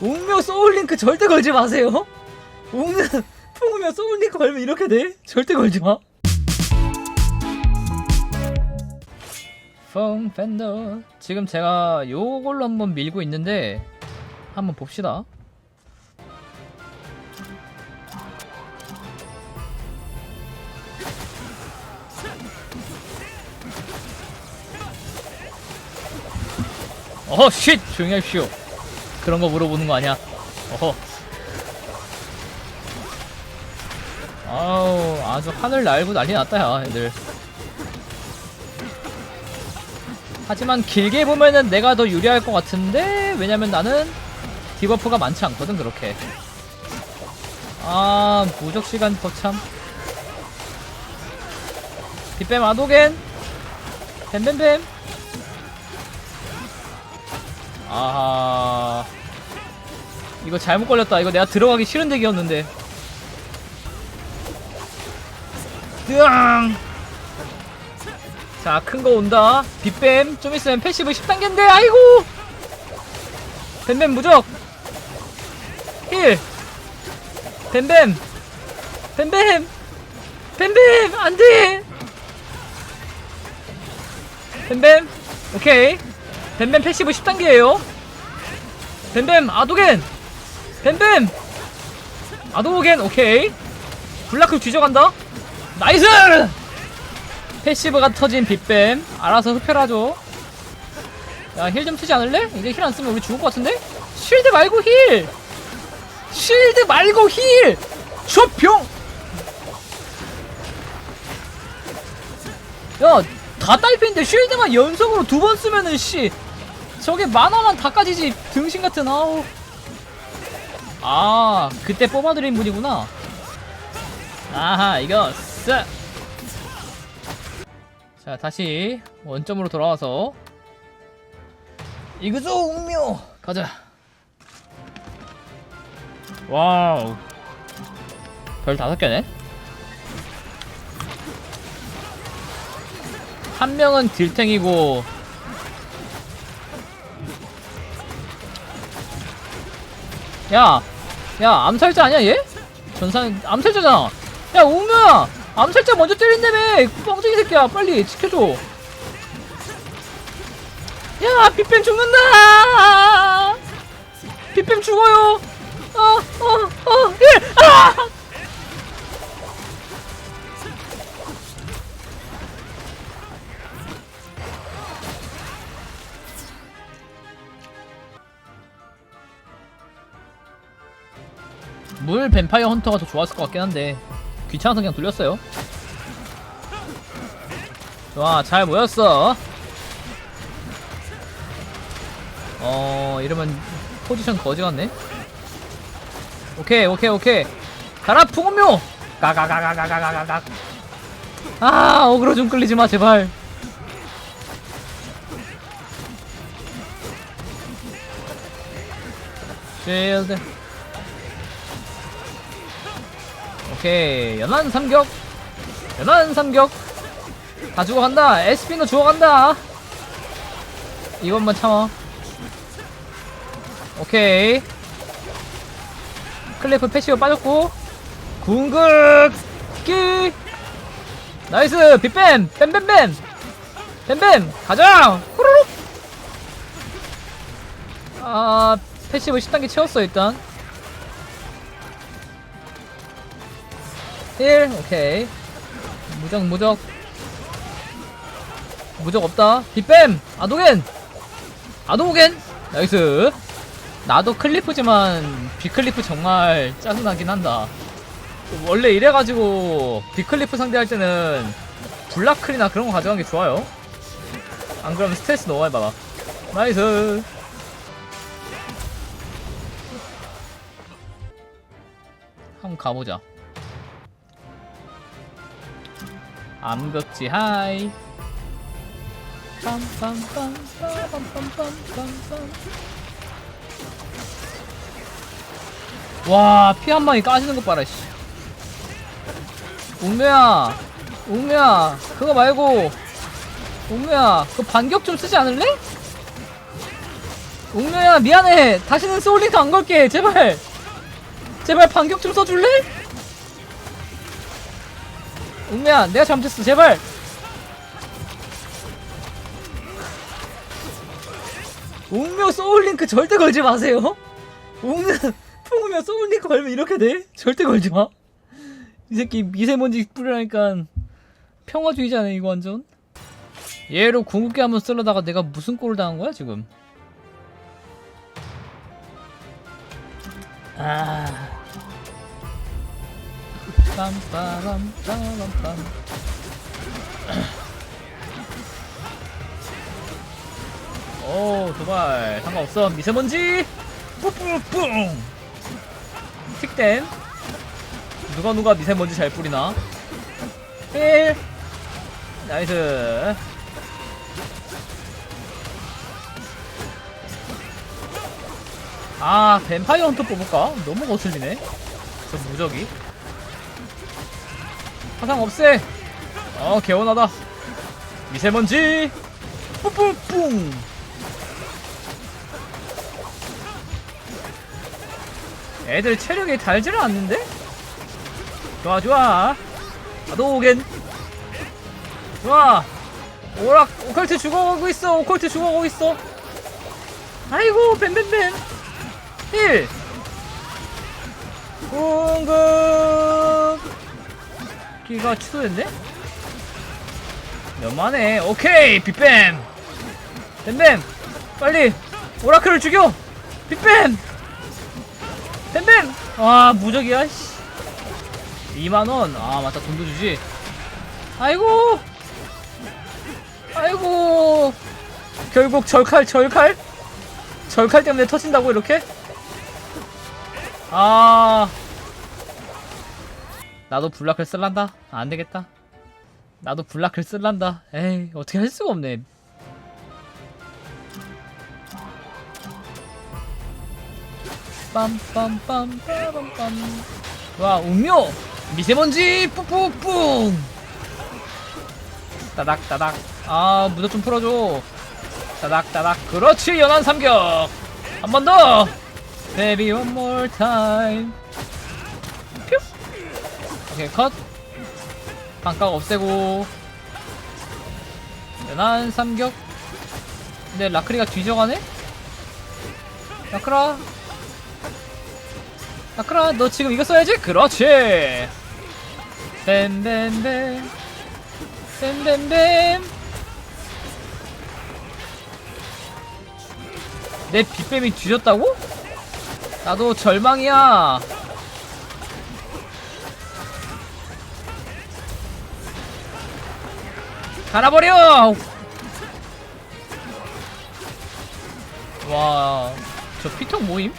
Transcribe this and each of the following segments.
웅묘 소울링크 절대 걸지 마세요. 웅묘 풍우며 소울링크 걸면 이렇게 돼? 절대 걸지 마. 펑 팬더 지금 제가 요걸로 한번 밀고 있는데 한번 봅시다. 어허 쉿 조용히 하십시오 그런 거 물어보는 거 아니야? 어허. 아우 아주 하늘 날고 난리 났다 야 애들. 하지만 길게 보면은 내가 더 유리할 것 같은데? 왜냐면 나는 디버프가 많지 않거든 그렇게. 아 무적 시간 거참. 빗뱀 아도겐. 뱀뱀뱀. 아하 이거 잘못 걸렸다. 이거 내가 들어가기 싫은 덱이었는데. 으앙. 자 큰 거 온다. 빗뱀 좀 있으면 패시브 10단계인데 아이고. 뱀뱀 무적. 힐. 뱀뱀. 뱀뱀. 뱀뱀 안돼. 뱀뱀 오케이. 뱀뱀 패시브 10단계예요. 뱀뱀 아도겐 뱀뱀! 아도겐 오케이. 블라클 뒤져간다. 나이스! 패시브가 터진 빗뱀. 알아서 흡혈하죠. 야힐 좀 쓰지 않을래? 이제 힐 안 쓰면 우리 죽을 것 같은데? 쉴드 말고 힐! 쉴드 말고 힐! 쇼평! 야 다 딸피인데 쉴드만 연속으로 두 번 쓰면은 씨 저게 만화만 다 까지지 등신 같은 아우 아 그때 뽑아드린 분이구나. 아하 이거 쓱자 다시 원점으로 돌아와서. 이그소 웅묘 가자. 와우. 별 다섯 개네. 한 명은 딜탱이고. 야, 야 암살자 아니야 얘? 전산 암살자잖아. 야 웅묘야, 암살자 먼저 때린다며. 뻥쟁이 새끼야, 빨리 지켜줘. 야, 빗뱀 죽는다. 빗뱀 죽어요. 어, 어, 어, 예, 아! 물 뱀파이어 헌터가 더 좋았을 것 같긴 한데 귀찮아서 그냥 돌렸어요. 좋아 잘 모였어. 어 이러면 포지션 거지 같네. 오케이 오케이 오케이. 가라 풍음묘 가가가가가가가가. 아 어그로 좀 끌리지마 제발. 쉴드 오케이 연한 삼격 연한 삼격. 다 죽어간다. 에스피노 죽어간다. 이것만 참아. 오케이. 클리프 패시브 빠졌고 궁극기. 나이스. 빗뱀. 뱀뱀뱀. 뱀뱀. 가자. 후루룩. 아 패시브 10단계 채웠어 일단 1 오케이. 무적 무적. 무적 없다. 빗뱀! 아도겐! 아도겐! 나이스. 나도 클리프지만 비클리프 정말 짜증나긴 한다. 원래 이래가지고 비클리프 상대할 때는 블라클이나 그런 거 가져가는 게 좋아요. 안 그러면 스트레스 너무 많이 받아. 나이스. 한번 가보자 암극지 하이 와, 피 한 방에 까지는 것 봐라, 씨. 웅매야, 웅매야, 그거 말고, 웅매야, 그 반격 좀 쓰지 않을래? 웅녀야 미안해 다시는 소울링크 안 걸게 제발 제발 반격 좀 써줄래? 웅녀야 내가 잘못했어 제발 웅묘 소울링크 절대 걸지 마세요 웅묘 풍우며 소울링크 걸면 이렇게 돼? 절대 걸지 마. 이 새끼 미세먼지 뿌리라니까 평화주의자네 이거 완전. 얘로 궁극기 한번 쓰려다가 내가 무슨 꼴을 당한 거야 지금? 아. 빰빠람 빠람빰. 오 도발. 상관없어. 미세먼지. 뿌뿌뿡 틱댄. 누가 누가 미세먼지 잘 뿌리나? 1 나이스. 아 뱀파이어 헌터 뽑을까? 너무 거슬리네. 저 무적이 화상 없애. 어 개운하다. 미세먼지. 뿌뿌뿡. 애들 체력이 달지를 않는데? 좋아 좋아. 아도겐. 좋아. 오락 오컬트 죽어가고 있어. 오컬트 죽어가고 있어. 아이고 뱀뱀뱀. 힐 궁극 기가 취소됐네? 연만해 오케이 빅뱀. 뱀뱀 빨리 오라클을 죽여. 빅뱀. 뱀뱀! 아 무적이야 씨. 2만원. 아 맞다 돈도 주지. 아이고. 아이고. 결국 절칼 절칼? 절칼 때문에 터진다고 이렇게? 아 나도 블락을 쓸란다. 아, 안되겠다. 나도 블락을 쓸란다. 에이 어떻게 할 수가 없네. 빰빰빰 빰빰빰 와 음료 미세먼지 뿌뿌뿡! 따닥 따닥. 아 무적 좀 풀어줘. 따닥 따닥. 그렇지 연한 삼격. 한 번 더. Baby one 오케이 컷. 반각 없애고. 연한 삼격. 근데 라크리가 뒤져가네? 라크라. 아크라 너 지금 이거 써야지? 그렇지. 뱀뱀뱀. 뱀뱀뱀. 내 빗뱀이 뒤졌다고? 나도 절망이야 갈아버려 와 저 피통 모임?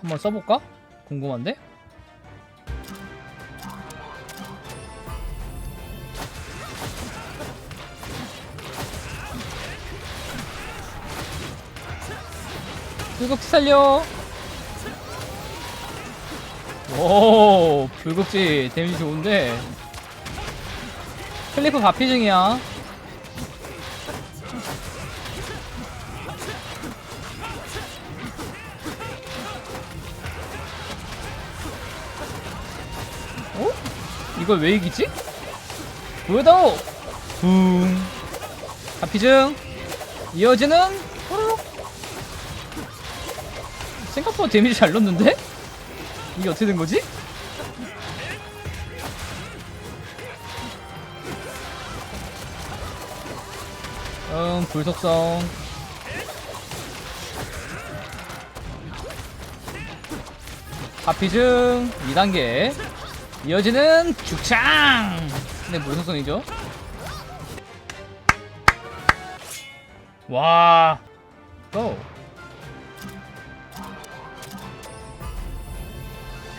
한번 써볼까? 궁금한데? 불국지 살려 오 불국지 데미지 좋은데 클리프 바피 중이야 어? 이걸 왜 이기지? 보여다오! 붕 하피증 이어지는 호로록. 생각보다 데미지 잘 넣는데? 이게 어떻게 된 거지? 응 불속성. 하피증 2단계. 이어지는 죽창! 네 무속성이죠? 와. 고!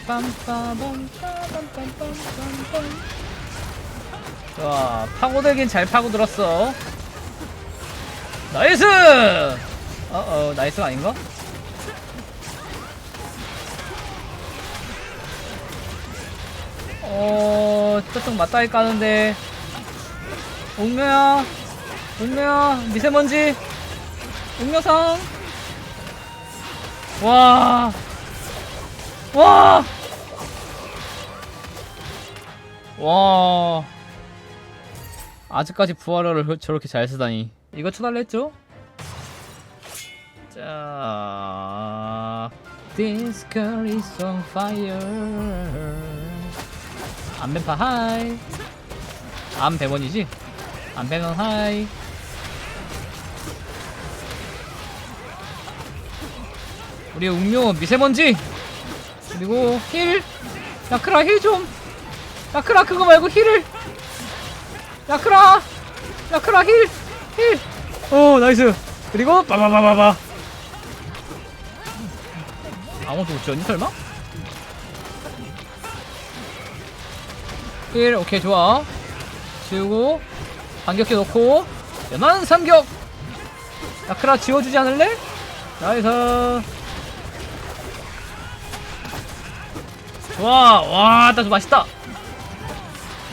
빰빠밤빠밤 빰빰빰빰. 자 파고들긴 잘 파고들었어. 나이스! 어어 나이스가 아닌가? 어, 저쪽 맞다이 까는데. 옥녀야 옥녀야 미세먼지. 옥녀상. 와 와! 와. 아직까지 부활어를 저렇게 잘 쓰다니. 이거 쳐달라 했죠? 자. This girl is on fire. 안뱀파 하이. 안배원이지? 안배원 하이. 우리 운명 미세먼지 그리고 힐 야크라 힐좀 야크라 그거 말고 힐을. 야크라 야크라 힐힐오 나이스. 그리고 빠바바바바. 아무도 못 지었니 설마? 힐 오케이 좋아. 지우고 반격기 넣고. 연한 삼격. 야크라 지워주지 않을래? 나이스. 좋아. 와딱 맛있다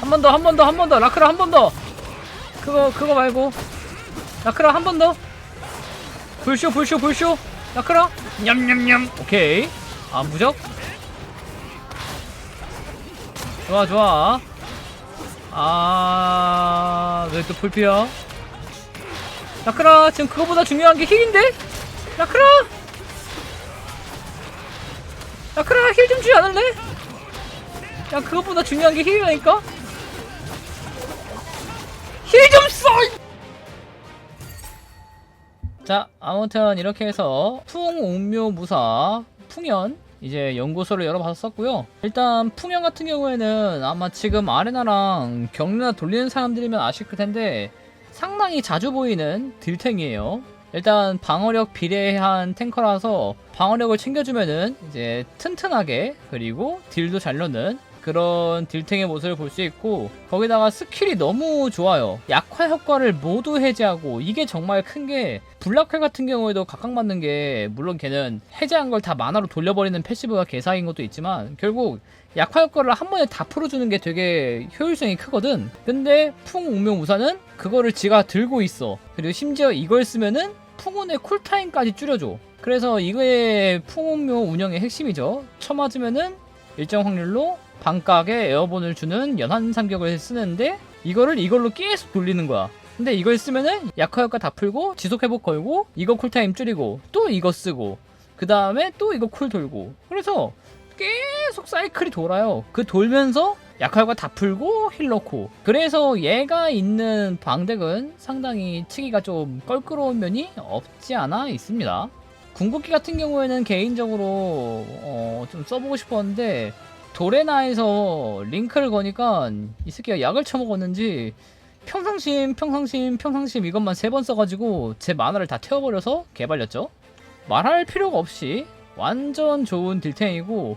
한 번 더 한 번 더 한 번 더. 라크라 한 번 더. 그거 그거 말고. 라크라 한 번 더. 불쇼 불쇼 불쇼. 라크라. 냠냠냠. 오케이. 아 무적 좋아 좋아. 아 왜 또 풀피야? 라크라 지금 그거보다 중요한 게 힐인데? 라크라! 라크라 힐 좀 주지 않을래? 야 그것보다 중요한 게 힐이라니까? 힐 좀 써! 자 아무튼 이렇게 해서 풍옥묘 무사 풍연 이제 연구소를 열어봤었고요 일단 풍연 같은 경우에는 아마 지금 아레나랑 경륜나 돌리는 사람들이면 아실 텐데 상당히 자주 보이는 딜탱이에요 일단 방어력 비례한 탱커라서 방어력을 챙겨주면은 이제 튼튼하게 그리고 딜도 잘 넣는 그런 딜탱의 모습을 볼 수 있고 거기다가 스킬이 너무 좋아요. 약화 효과를 모두 해제하고 이게 정말 큰 게 블락회 같은 경우에도 각각맞는 게 물론 걔는 해제한 걸 다 만화로 돌려버리는 패시브가 개사인 것도 있지만 결국 약화 효과를 한 번에 다 풀어주는 게 되게 효율성이 크거든. 근데 풍 운명 우사는 그거를 지가 들고 있어. 그리고 심지어 이걸 쓰면은 풍운의 쿨타임까지 줄여줘. 그래서 이거의 풍운묘 운영의 핵심이죠. 쳐맞으면은 일정 확률로 반각의 에어본을 주는 연한 삼격을 쓰는데 이거를 이걸로 계속 돌리는 거야. 근데 이걸 쓰면은 약화 효과 다 풀고 지속 회복 걸고 이거 쿨타임 줄이고 또 이거 쓰고 그 다음에 또 이거 쿨 돌고. 그래서 계속 사이클이 돌아요. 그 돌면서 약화 효과 다 풀고 힐 넣고. 그래서 얘가 있는 방덱은 상당히 치기가 좀 껄끄러운 면이 없지 않아 있습니다. 궁극기 같은 경우에는 개인적으로 어, 좀 써보고 싶었는데 도레나에서 링크를 거니까 이 새끼가 약을 처먹었는지 평상심 평상심 평상심 이것만 세 번 써가지고 제 만화를 다 태워버려서 개발렸죠. 말할 필요가 없이 완전 좋은 딜탱이고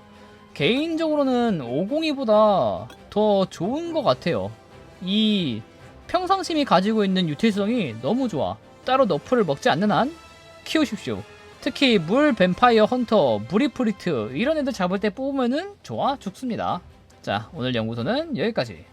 개인적으로는 502보다 더 좋은 것 같아요. 이 평상심이 가지고 있는 유틸성이 너무 좋아. 따로 너프를 먹지 않는 한 키우십시오 특히 물 뱀파이어 헌터, 무리프리트 이런 애들 잡을 때 뽑으면은 좋아 죽습니다. 자 오늘 연구소는 여기까지.